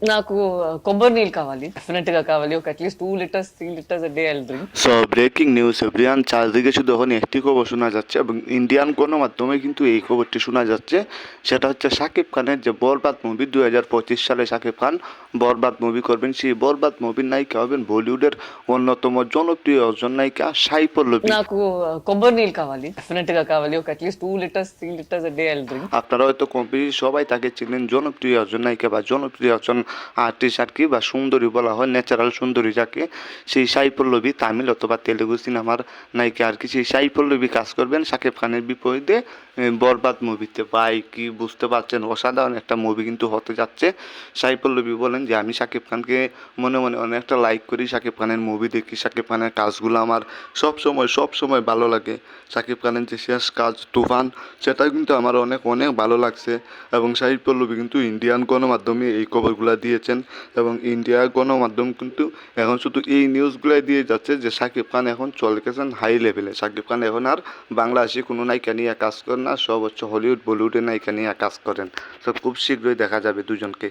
నాకు కొబ్బరి నీళ్ళు కావాలి డెఫినెట్ గా కావాలి ఒక at least two litres three litres a day I drink so breaking news everyone চারদিকে শুধু এখন একটি খবর শোনা যাচ্ছে এবং ইন্ডিয়ান গণমাধ্যমে কিন্তু এই খবরটি শোনা যাচ্ছে সেটা হচ্ছে শাকিব খানের যে বরবাদ মুভি দু হাজার পঁচিশ সালে শাকিব খান বরবাদ মুভি করবেন সেই বরবাদ মুভির নায়িকা হবেন বলিউডের অন্যতম জনপ্রিয় অর্জন নায়িকা সাই পল্লবী నాకు కొబ్బరి నీళ్ళు కావాలి డెఫినెట్ గా కావాలి ఒక at least two litres three litres a day I drink আপনারা হয়তো কম বেশি সবাই তাকে চিনেন জনপ্রিয় একজন নায়িকা বা জনপ্রিয় একজন আর্টিস্ট আর কি বা সুন্দরী বলা হয় ন্যাচারাল সুন্দরী যাকে, সেই সাই পল্লবী তামিল অথবা তেলেগু সিনেমার নায়িকা আর কি, সেই সাই পল্লবী কাজ করবেন শাকিব খানের বিপরীতে বরবাদ মুভিতে। ভাই, কি বুঝতে পারছেন? অসাধারণ একটা মুভি কিন্তু হতে যাচ্ছে। সাই পল্লবী বলেন যে, আমি শাকিব খানকে মনে মনে অনেকটা লাইক করি, শাকিব খানের মুভি দেখি, শাকিব খানের কাজগুলো আমার সব সময় সব সময় ভালো লাগে। শাকিব খানের যে শেষ কাজ, তুফান সেটা কিন্তু আমার অনেক অনেক ভালো লাগছে। এবং সাহিদ পল্লবী কিন্তু ইন্ডিয়ান গণমাধ্যমে এই খবরগুলো দিয়েছেন এবং ইন্ডিয়ার গণমাধ্যম কিন্তু এখন শুধু এই নিউজগুলাই দিয়ে যাচ্ছে যে সাকিব খান এখন চলে গেছেন হাই লেভেলে সাকিব খান এখন আর বাংলাদেশে কোনো নায়িকা নিয়ে কাজ করেন না সব হচ্ছে হলিউড বলিউডে নায়িকা নিয়ে কাজ করেন। তো খুব শীঘ্রই দেখা যাবে দুজনকে।